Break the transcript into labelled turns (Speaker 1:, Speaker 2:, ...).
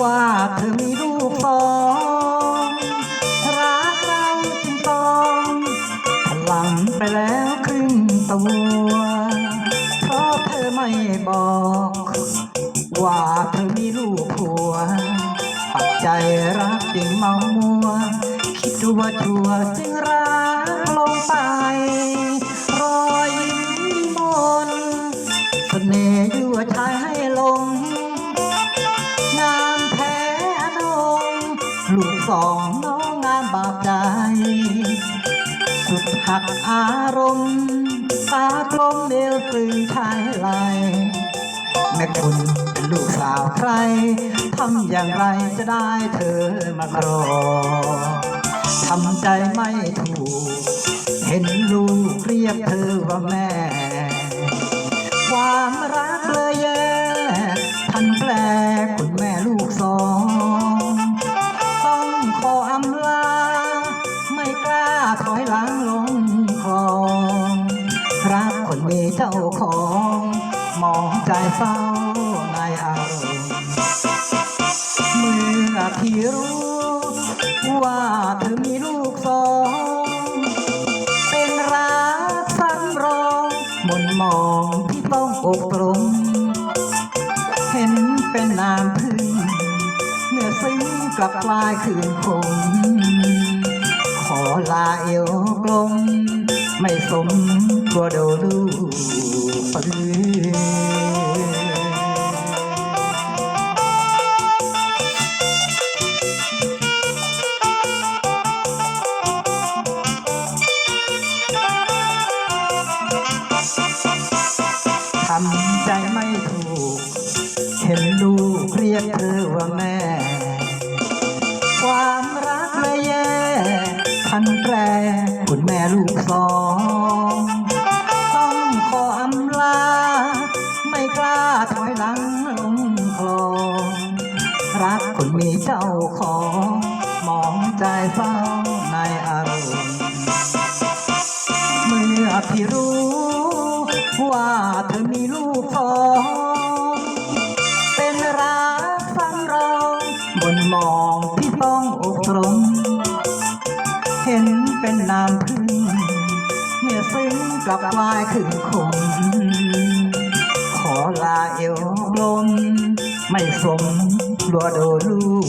Speaker 1: ว่าเธอมีลูกสองรักเราจึงต้องหลังไปแล้วครึ่งตัวเพราะเธอไม่บอก ว่าเธอมีลูกผัว ปัจจรักจึงเมามัว คิดว่าชัวจึงรักลงไป ลูกสองน้องงามบาปใจ สุดหักอารมณ์ตากลมเดียวซึงชายไหลแม่คุณเป็นลูกสาวใครทำอย่างไรจะได้เธอมาครองทำใจไม่ถูก เห็นลูกเรียกเธอว่าแม่ คนมีเจ้าของ มองใจเศร้าในอารมณ์เมื่อพี่รู้ ว่าเธอมีลูกสอง เป็นรักซ้ำรองมนมองที่ต้องอกตรงเห็นเป็นนามพึ่งเมื่อซึ้งกลับกลายคืนคงขอลาเอวกลม ไม่สมตัวโดลูกปืนทำใจไม่ถูก เห็นลูกเรียกเธอว่าแม่ ความรักเลยแย่พันแปรคุณแม่ลูกสอง รักคนมีเจ้าของมองใจเศร้าในอารมณ์เมื่อพี่รู้ ว่าเธอมีลูกสองเป็นรักซ้ำรองบนมองที่ต้องอกตรงเห็นเป็นนามพึ่งเมื่อซึ้งกลับกลายขึ้นคงขอลาเอวลมไม่สม বড় রূপ